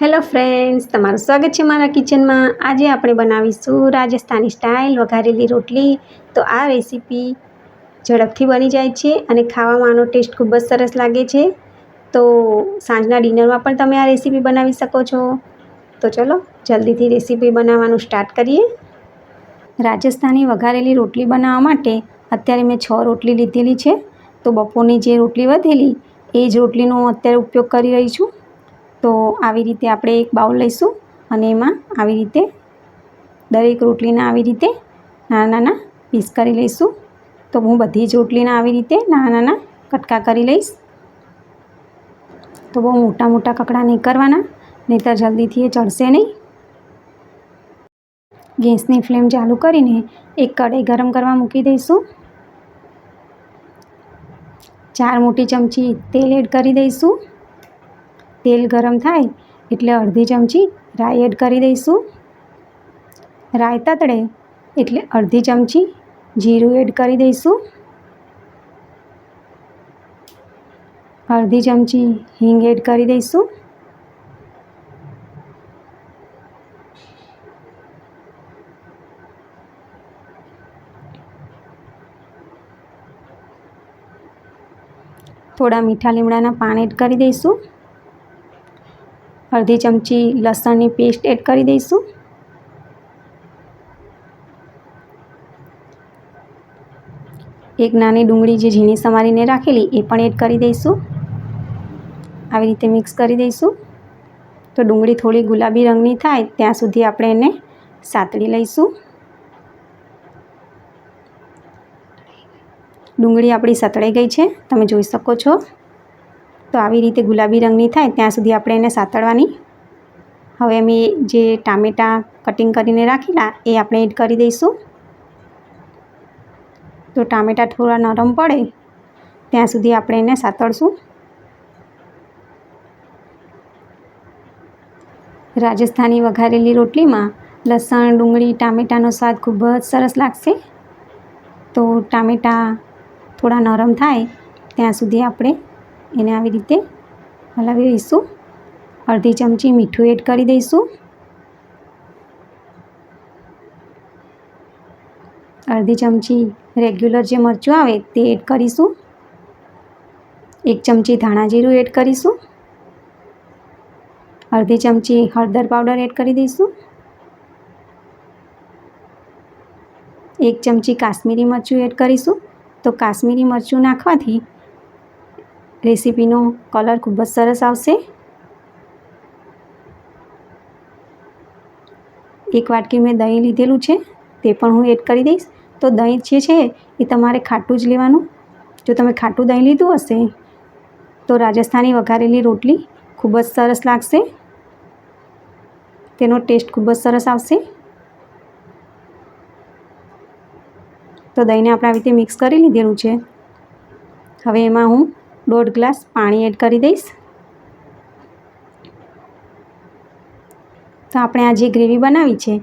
Hello friends તમારું સ્વાગત છે મારા કિચનમાં આજે આપણે બનાવીશું રાજસ્થાની સ્ટાઇલ વઘારેલી રોટલી. તો આ રેસીપી ઝડપથી બની જાય છે અને ખાવામાં આનો ટેસ્ટ ખૂબ જ સરસ લાગે છે. તો સાંજના ડિનરમાં પણ તમે આ રેસીપી બનાવી શકો છો. તો ચલો, જલ્દીથી રેસીપી બનાવવાનું સ્ટાર્ટ કરીએ. રાજસ્થાની વઘારેલી રોટલી બનાવવા માટે અત્યારે મેં છ રોટલી લીધેલી છે. તો બપોરની જે રોટલી વધેલી, એ જ રોટલીનો અત્યારે ઉપયોગ કરી રહી છું. તો આવી રીતે આપણે એક બાઉલ લઈશું અને એમાં આવી રીતે દરેક રોટલીના આવી રીતે નાના નાના પીસ કરી લઈશું. તો હું બધી જ રોટલીના આવી રીતે નાના નાના કટકા કરી લઈશ. તો બહુ મોટા મોટા કકડા નહીં કરવાના, નહીંતર જલ્દીથી એ ચડશે નહીં. ગેસની ફ્લેમ ચાલુ કરીને એક કઢાઈ ગરમ કરવા મૂકી દઈશું. ચાર મોટી ચમચી તેલ એડ કરી દઈશું. તેલ ગરમ થાય એટલે અડધી ચમચી રાઈ એડ કરી દઈશું. રાઈ તતડે એટલે અડધી ચમચી જીરું એડ કરી દઈશું. અડધી ચમચી હિંગ એડ કરી દઈશું. થોડા મીઠા લીમડાના પાન એડ કરી દઈશું. અડધી ચમચી લસણની પેસ્ટ એડ કરી દઈશું. એક નાની ડુંગળી જે ઝીણી સમારીને રાખેલી એ પણ એડ કરી દઈશું. આવી રીતે મિક્સ કરી દઈશું. તો ડુંગળી થોડી ગુલાબી રંગની થાય ત્યાં સુધી આપણે એને સાતળી લઈશું. ડુંગળી આપણી સતળાઈ ગઈ છે, તમે જોઈ શકો છો. તો આવી રીતે ગુલાબી રંગની થાય, ત્યાં સુધી આપણે એને સાતળવાની. હવે અમે જે ટામેટાં કટિંગ કરીને રાખેલા, એ આપણે એડ કરી દઈશું. તો ટામેટાં થોડા નરમ પડે, ત્યાં સુધી આપણે એને સાતળશું. રાજસ્થાની વઘારેલી રોટલીમાં લસણ, ડુંગળી, ટામેટાનો સ્વાદ ખૂબ જ સરસ લાગશે. તો ટામેટાં થોડા નરમ થાય, ત્યાં સુધી આપણે એને આવી રીતે હલાવી દઈશું. અડધી ચમચી મીઠું એડ કરી દઈશું. અડધી ચમચી રેગ્યુલર જે મરચું આવે તે એડ કરીશું. એક ચમચી ધાણા જીરું એડ કરીશું. અડધી ચમચી હળદર પાવડર એડ કરી દઈશું. એક ચમચી કાશ્મીરી મરચું એડ કરીશું. તો કાશ્મીરી મરચું નાખવાથી રેસીપીનો કલર ખૂબ જ સરસ આવશે. એક વાટકી મેં દહીં લીધેલું છે, તે પણ હું એડ કરી દઈશ. તો દહીં જે છે, એ તમારે ખાટું જ લેવાનું. જો તમે ખાટું દહીં લીધું હશે, તો રાજસ્થાની વઘારેલી રોટલી ખૂબ જ સરસ લાગશે. તેનો ટેસ્ટ ખૂબ જ સરસ આવશે. તો દહીંને આપણે આવી રીતે મિક્સ કરી લીધેલું છે. હવે એમાં હું દોઢ ગ્લાસ પાણી એડ કરી દઈશ. તો આપણે આ જે ગ્રેવી બનાવી છે,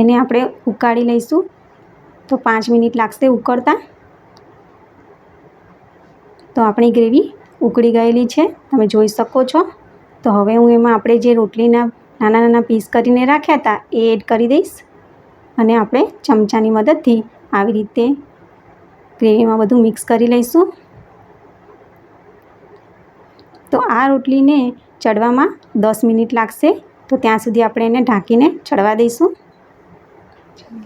એને આપણે ઉકાળી લઈશું. તો પાંચ મિનિટ લાગશે ઉકળતા. તો આપણી ગ્રેવી ઉકળી ગયેલી છે, તમે જોઈ શકો છો. તો હવે હું એમાં આપણે જે રોટલીના નાના નાના પીસ કરીને રાખ્યા હતા, એ એડ કરી દઈશ. અને આપણે ચમચાની મદદથી આવી રીતે ગ્રેવીમાં બધું મિક્સ કરી લઈશું. તો આ રોટલીને ચડવામાં દસ મિનિટ લાગશે. તો ત્યાં સુધી આપણે એને ઢાંકીને ચડવા દઈશું.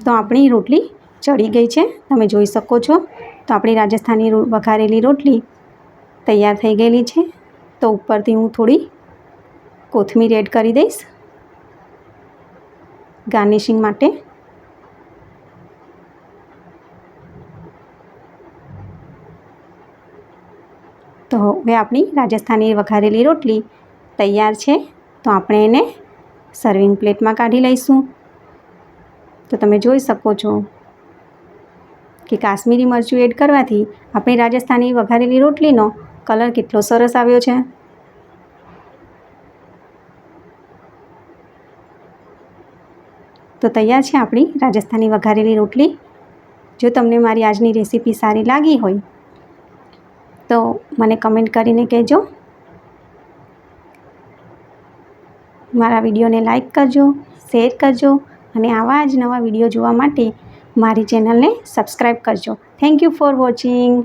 તો આપણી રોટલી ચડી ગઈ છે. તમે જોઈ શકો છો. તો આપણી રાજસ્થાની વઘારેલી રોટલી તૈયાર થઈ ગયેલી છે. તો ઉપરથી હું થોડી કોથમીર એડ કરી દઈશ. ગાર્નિશિંગ માટે તો હવે આપણી રાજસ્થાની વઘારેલી રોટલી તૈયાર છે. તો આપણે એને સર્વિંગ પ્લેટમાં કાઢી લઈશું. તો તમે જોઈ શકો છો કે કાશ્મીરી મરચું એડ કરવાથી આપણી રાજસ્થાની વઘારેલી રોટલીનો કલર કેટલો સરસ આવ્યો છે. તો તૈયાર છે આપણી રાજસ્થાની વઘારેલી રોટલી. જો તમને મારી આજની રેસીપી સારી લાગી હોય તો મને કમેન્ટ કરીને કહેજો. મારા વિડીયોને લાઇક કરજો, શેર કરજો અને આવા જ નવા વીડિયો જોવા માટે મારી ચેનલને સબસ્ક્રાઈબ કરજો. Thank you for watching.